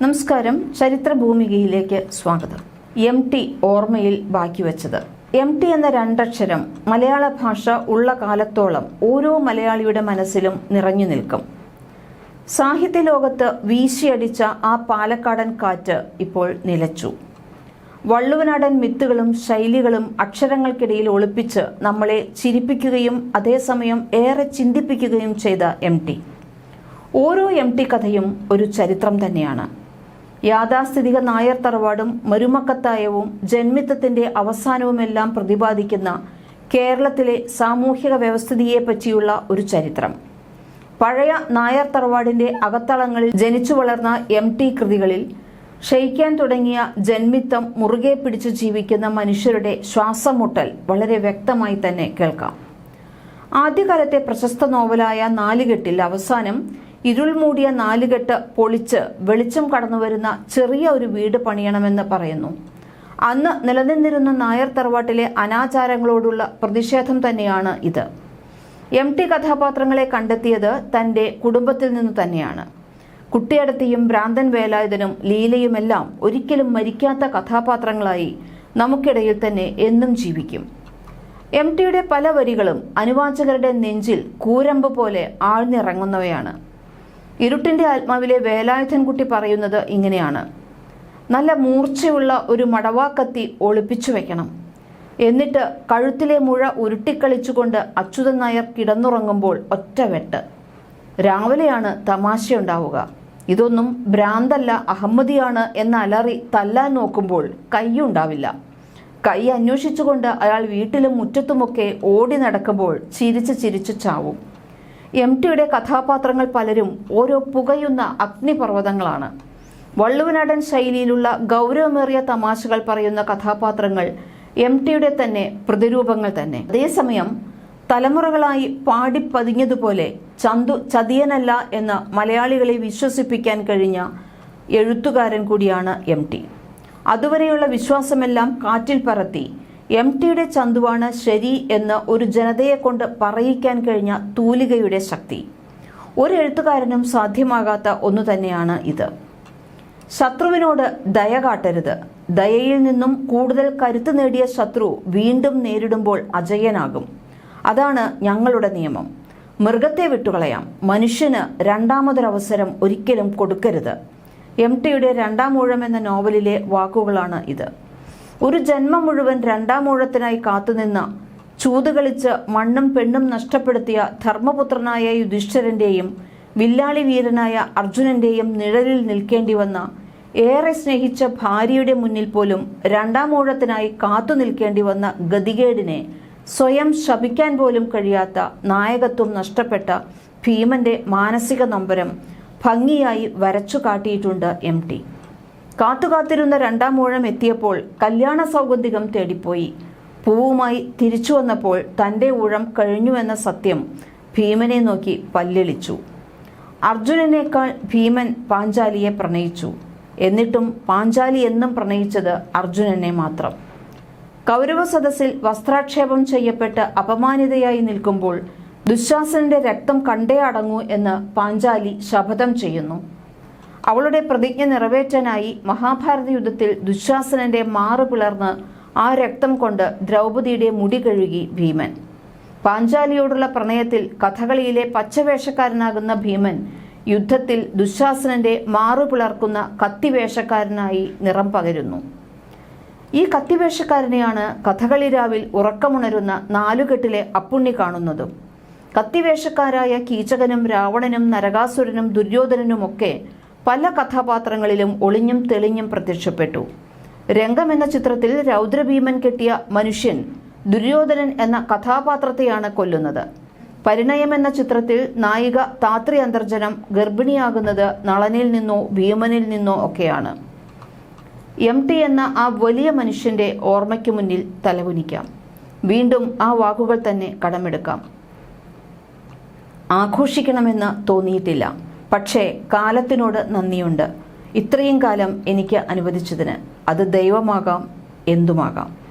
നമസ്കാരം. ചരിത്രഭൂമികയിലേക്ക് സ്വാഗതം. M T ഓർമ്മയിൽ ബാക്കി വെച്ചത്. എം ടി എന്ന രണ്ടക്ഷരം മലയാള ഭാഷ ഉള്ള കാലത്തോളം ഓരോ മലയാളിയുടെ മനസ്സിലും നിറഞ്ഞു നിൽക്കും. സാഹിത്യ ലോകത്ത് വീശിയടിച്ച ആ പാലക്കാടൻ കാറ്റ് ഇപ്പോൾ നിലച്ചു. വള്ളുവനാടൻ മിത്തുകളും ശൈലികളും അക്ഷരങ്ങൾക്കിടയിൽ ഒളിപ്പിച്ച് നമ്മളെ ചിരിപ്പിക്കുകയും അതേസമയം ഏറെ ചിന്തിപ്പിക്കുകയും ചെയ്ത എം ടി. ഓരോ എം ടി കഥയും ഒരു ചരിത്രം തന്നെയാണ്. യാഥാസ്ഥിതിക നായർ തറവാടും മരുമക്കത്തായവും ജന്മിത്തത്തിന്റെ അവസാനവുമെല്ലാം പ്രതിപാദിക്കുന്ന കേരളത്തിലെ സാമൂഹിക വ്യവസ്ഥിതിയെ പറ്റിയുള്ള ഒരു ചരിത്രം. പഴയ നായർ തറവാടിന്റെ അകത്തളങ്ങളിൽ ജനിച്ചു വളർന്ന എം ടി കൃതികളിൽ ക്ഷയിക്കാൻ തുടങ്ങിയ ജന്മിത്തം മുറുകെ പിടിച്ചു ജീവിക്കുന്ന മനുഷ്യരുടെ ശ്വാസമുട്ടൽ വളരെ വ്യക്തമായി തന്നെ കേൾക്കാം. ആദ്യകാലത്തെ പ്രശസ്ത നോവലായ നാലുകെട്ടിൽ അവസാനം ഇരുൾ മൂടിയ നാലുകെട്ട് പൊളിച്ച് വെളിച്ചം കടന്നുവരുന്ന ചെറിയ ഒരു വീട് പണിയണമെന്ന് പറയുന്നു. അന്ന് നിലനിന്നിരുന്ന നായർ തറവാട്ടിലെ അനാചാരങ്ങളോടുള്ള പ്രതിഷേധം തന്നെയാണ് ഇത്. എം ടി കഥാപാത്രങ്ങളെ കണ്ടെത്തിയത് തന്റെ കുടുംബത്തിൽ നിന്ന് തന്നെയാണ്. കുട്ടിയടത്തിയും ഭ്രാന്തൻ വേലായുധനും ലീലയുമെല്ലാം ഒരിക്കലും മരിക്കാത്ത കഥാപാത്രങ്ങളായി നമുക്കിടയിൽ തന്നെ എന്നും ജീവിക്കും. എം ടിയുടെ പല വരികളും അനുവാചകരുടെ നെഞ്ചിൽ കൂരമ്പ് പോലെ ആഴ്ന്നിറങ്ങുന്നവയാണ്. ഇരുട്ടിന്റെ ആത്മാവിലെ വേലായുധൻകുട്ടി പറയുന്നത് ഇങ്ങനെയാണ്. നല്ല മൂർച്ചയുള്ള ഒരു മടവാക്കത്തി ഒളിപ്പിച്ചു വെക്കണം. എന്നിട്ട് കഴുത്തിലെ മുഴ ഉരുട്ടിക്കളിച്ചുകൊണ്ട് അച്യുതൻ നായർ കിടന്നുറങ്ങുമ്പോൾ ഒറ്റ വെട്ട്. രാവിലെയാണ് തമാശയുണ്ടാവുക. ഇതൊന്നും ഭ്രാന്തല്ല അഹമ്മദിയാണ് എന്ന അലറി തല്ലാൻ നോക്കുമ്പോൾ കൈയുണ്ടാവില്ല കൈ അന്വേഷിച്ചുകൊണ്ട് അയാൾ വീട്ടിലും മുറ്റത്തുമൊക്കെ ഓടി നടക്കുമ്പോൾ ചിരിച്ച് ചിരിച്ച് ചാവും. എം ടിയുടെ കഥാപാത്രങ്ങൾ പലരും ഓരോ പുകയുന്ന അഗ്നിപർവതങ്ങളാണ്. വള്ളുവനാടൻ ശൈലിയിലുള്ള ഗൗരവമേറിയ തമാശകൾ പറയുന്ന കഥാപാത്രങ്ങൾ എം ടിയുടെ തന്നെ പ്രതിരൂപങ്ങൾ തന്നെ. അതേസമയം തലമുറകളായി പാടിപ്പതിഞ്ഞതുപോലെ ചന്തു ചതിയനല്ല എന്ന് മലയാളികളെ വിശ്വസിപ്പിക്കാൻ കഴിഞ്ഞ എഴുത്തുകാരൻ കൂടിയാണ് എം ടി. അതുവരെയുള്ള വിശ്വാസമെല്ലാം കാറ്റിൽ പറത്തി എം ടിയുടെ ചന്തുവാണ് ശരി എന്ന് ഒരു ജനതയെ കൊണ്ട് പറയിക്കാൻ കഴിഞ്ഞ തൂലികയുടെ ശക്തി. ഒരു എഴുത്തുകാരനും സാധ്യമാകാത്ത ഒന്നു തന്നെയാണ് ഇത്. ശത്രുവിനോട് ദയ കാട്ടരുത്. ദയയിൽ നിന്നും കൂടുതൽ കരുത്ത് നേടിയ ശത്രു വീണ്ടും നേരിടുമ്പോൾ അജയനാകും. അതാണ് ഞങ്ങളുടെ നിയമം. മൃഗത്തെ വിട്ടുകളയാം. മനുഷ്യന് രണ്ടാമതൊരവസരം ഒരിക്കലും കൊടുക്കരുത്. എം ടിയുടെ രണ്ടാം ഊഴം എന്ന നോവലിലെ വാക്കുകളാണ് ഇത്. ഒരു ജന്മം മുഴുവൻ രണ്ടാം ഊഴത്തിനായി കാത്തുനിന്ന ചൂതുകളിച്ച് മണ്ണും പെണ്ണും നഷ്ടപ്പെടുത്തിയ ധർമ്മപുത്രനായ യുധിഷ്ഠരന്റെയും വില്ലാളി വീരനായ അർജുനന്റെയും നിഴലിൽ നിൽക്കേണ്ടി വന്ന ഏറെ സ്നേഹിച്ച ഭാര്യയുടെ മുന്നിൽ പോലും രണ്ടാം ഊഴത്തിനായി കാത്തു നിൽക്കേണ്ടി വന്ന ഗതികേടിനെ സ്വയം ശപിക്കാൻ പോലും കഴിയാത്ത നായകത്വം നഷ്ടപ്പെട്ട ഭീമന്റെ മാനസിക നൊമ്പരം ഭംഗിയായി വരച്ചു കാട്ടിയിട്ടുണ്ട് എം ടി. കാത്തുകാത്തിരുന്ന രണ്ടാം മൂഴം എത്തിയപ്പോൾ കല്യാണ സൗഗന്ധികം തേടിപ്പോയി. പൂവുമായി തിരിച്ചു വന്നപ്പോൾ തന്റെ ഊഴം കഴിഞ്ഞുവെന്ന സത്യം ഭീമനെ നോക്കി പല്ലിളിച്ചു. അർജുനനേക്കാൾ ഭീമൻ പാഞ്ചാലിയെ പ്രണയിച്ചു. എന്നിട്ടും പാഞ്ചാലി എന്നും പ്രണയിച്ചത് അർജുനനെ മാത്രം. കൗരവ സദസ്സിൽ വസ്ത്രാക്ഷേപം ചെയ്യപ്പെട്ട് അപമാനിതയായി നിൽക്കുമ്പോൾ ദുശാസനന്റെ രക്തം കണ്ടേ അടങ്ങൂ എന്ന് പാഞ്ചാലി ശപഥം ചെയ്യുന്നു. അവളുടെ പ്രതിജ്ഞ നിറവേറ്റാനായി മഹാഭാരത യുദ്ധത്തിൽ ദുശാസനന്റെ മാറു പിളർന്ന് ആ രക്തം കൊണ്ട് ദ്രൗപദിയുടെ മുടി കഴുകി ഭീമൻ. പാഞ്ചാലിയോടുള്ള പ്രണയത്തിൽ കഥകളിയിലെ പച്ചവേഷക്കാരനാകുന്ന ഭീമൻ യുദ്ധത്തിൽ ദുശാസനന്റെ മാറു പിളർക്കുന്ന കത്തിവേഷക്കാരനായി നിറം പകരുന്നു. ഈ കത്തിവേഷക്കാരനെയാണ് കഥകളി രാവിൽ ഉറക്കമുണരുന്ന നാലുകെട്ടിലെ അപ്പുണ്ണി കാണുന്നതും. കത്തിവേഷക്കാരായ കീചകനും രാവണനും നരകാസുരനും ദുര്യോധനനുമൊക്കെ പല കഥാപാത്രങ്ങളിലും ഒളിഞ്ഞും തെളിഞ്ഞും പ്രത്യക്ഷപ്പെട്ടു. രംഗം എന്ന ചിത്രത്തിൽ രൗദ്രഭീമൻ കെട്ടിയ മനുഷ്യൻ ദുര്യോധനൻ എന്ന കഥാപാത്രത്തെയാണ് കൊല്ലുന്നത്. പരിണയം എന്ന ചിത്രത്തിൽ നായിക താത്രി അന്തർജനം ഗർഭിണിയാകുന്നത് നളനിൽ നിന്നോ ഭീമനിൽ നിന്നോ ഒക്കെയാണ്. എം ടി എന്ന ആ വലിയ മനുഷ്യന്റെ ഓർമ്മയ്ക്ക് മുന്നിൽ തലകുനിക്കാം. വീണ്ടും ആ വാക്കുകൾ തന്നെ കടമെടുക്കാം. ആഘോഷിക്കണമെന്ന് തോന്നിയിട്ടില്ല. പക്ഷേ കാലത്തിനോട് നന്ദിയുണ്ട്. ഇത്രയും കാലം എനിക്ക് അനുവദിച്ചതിന് അത് ദൈവമാകാം എന്തുമാകാം?